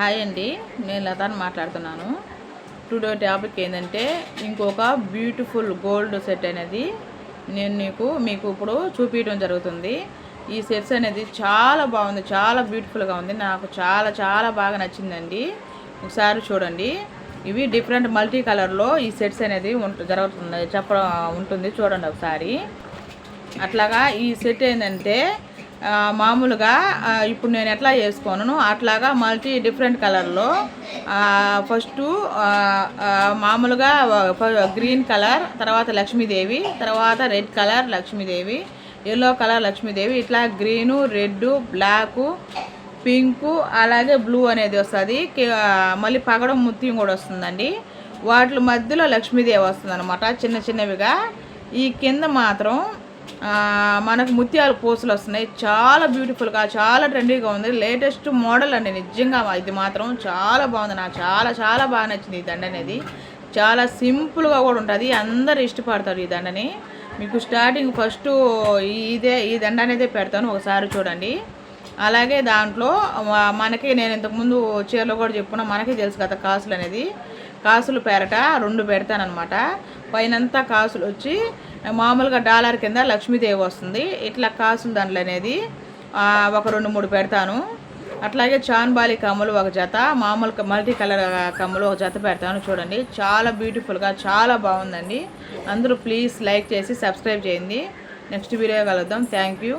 Hi అండి నేను లతాని మాట్లాడుతున్నాను. టుడే టాపిక్ ఏంటంటే ఇంకొక బ్యూటిఫుల్ గోల్డ్ సెట్ అనేది నేను నీకు మీకు ఇప్పుడు చూపించడం జరుగుతుంది. ఈ సెట్స్ అనేది చాలా బాగుంది చాలా బ్యూటిఫుల్గా ఉంది. నాకు చాలా చాలా బాగా నచ్చిందండి. ఒకసారి చూడండి. ఇవి డిఫరెంట్ మల్టీ కలర్లో ఈ సెట్స్ అనేది జరుగుతుంది చెప్ప ఉంటుంది. చూడండి ఒకసారి. అట్లాగా ఈ సెట్ ఏంటంటే మామూలుగా ఇప్పుడు నేను ఎట్లా చేసుకోను అట్లాగా మల్టీ డిఫరెంట్ కలర్లో ఫస్ట్ మామూలుగా గ్రీన్ కలర్ తర్వాత లక్ష్మీదేవి తర్వాత red colour Lakshmidevi yellow colour Lakshmidevi ఇట్లా గ్రీను రెడ్ బ్లాకు పింకు అలాగే బ్లూ అనేది వస్తుంది. మళ్ళీ పగడం ముత్యం కూడా వస్తుందండి. వాటి మధ్యలో లక్ష్మీదేవి వస్తుంది అనమాట చిన్న చిన్నవిగా. ఈ కింద మాత్రం మనకు ముత్యాలు పూసలు వస్తున్నాయి. చాలా బ్యూటిఫుల్గా చాలా ట్రెండీగా ఉంది. లేటెస్ట్ మోడల్ అండి నిజంగా ఇది మాత్రం చాలా బాగుంది. నాకు చాలా చాలా బాగా నచ్చింది ఈ దండ అనేది. చాలా సింపుల్గా కూడా ఉంటుంది. అందరు ఇష్టపడతారు ఈ దండని. మీకు స్టార్టింగ్ ఫస్ట్ ఇదే ఈ దండ అనేది పెడతాను. ఒకసారి చూడండి. అలాగే దాంట్లో మనకి నేను ఇంతకుముందు చీరలో కూడా చెప్పుకున్నా మనకి తెలుసు కదా కాసులు అనేది. కాసులు పేరట రెండు పెడతానమాట పైనంతా కాసులు వచ్చి మామూలుగా డాలర్ కింద లక్ష్మీదేవి వస్తుంది. ఇట్లా కాసులు దండలు అనేది ఒక రెండు మూడు పెడతాను. అట్లాగే చాన్బాలి కమ్మలు ఒక జత మామూలు మల్టీ కలర్ కమ్మలు ఒక జత పెడతాను చూడండి. చాలా బ్యూటిఫుల్గా చాలా బాగుందండి. అందరూ ప్లీజ్ లైక్ చేసి సబ్స్క్రైబ్ చేయండి. నెక్స్ట్ వీడియో కలుద్దాం. Thank you.